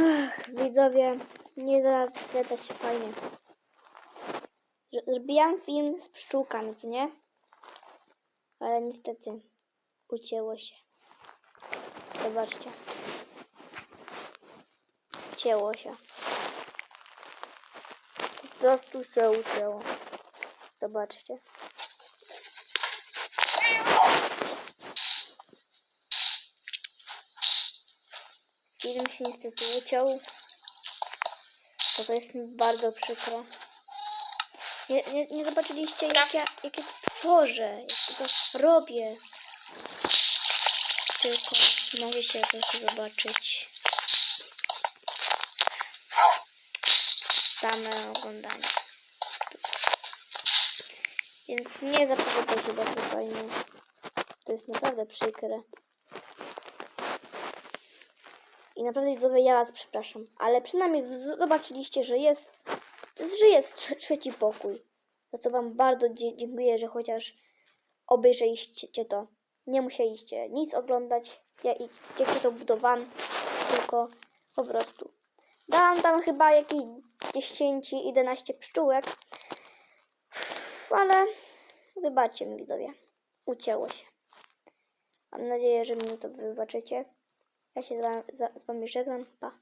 Ach, widzowie, nie zapowiada się fajnie. Zrobiłam film z pszczółkami, co nie? Ale niestety ucięło się. Zobaczcie. Ucięło się. Po prostu się ucięło. Zobaczcie. Film się niestety uciął. To to jest mi bardzo przykre. Nie, nie, nie zobaczyliście jak ja, jak ja to tworzę, jak to robię. Tylko możecie to zobaczyć. Same oglądanie. Więc nie zapowiada się bardzo fajnie. To jest naprawdę przykre. I naprawdę widzowie, ja was przepraszam. Ale przynajmniej zobaczyliście, że jest, że jest trze- trzeci pokój. Za co wam bardzo dziękuję, że chociaż obejrzeliście to. Nie musieliście nic oglądać, ja, jak ja to budowałam, tylko po prostu. Dałam tam chyba jakieś 10-11 pszczółek, ale wybaczcie mi widzowie, ucięło się. Mam nadzieję, że mi to wybaczycie. Ja się z wami, z wami żegnam. Pa.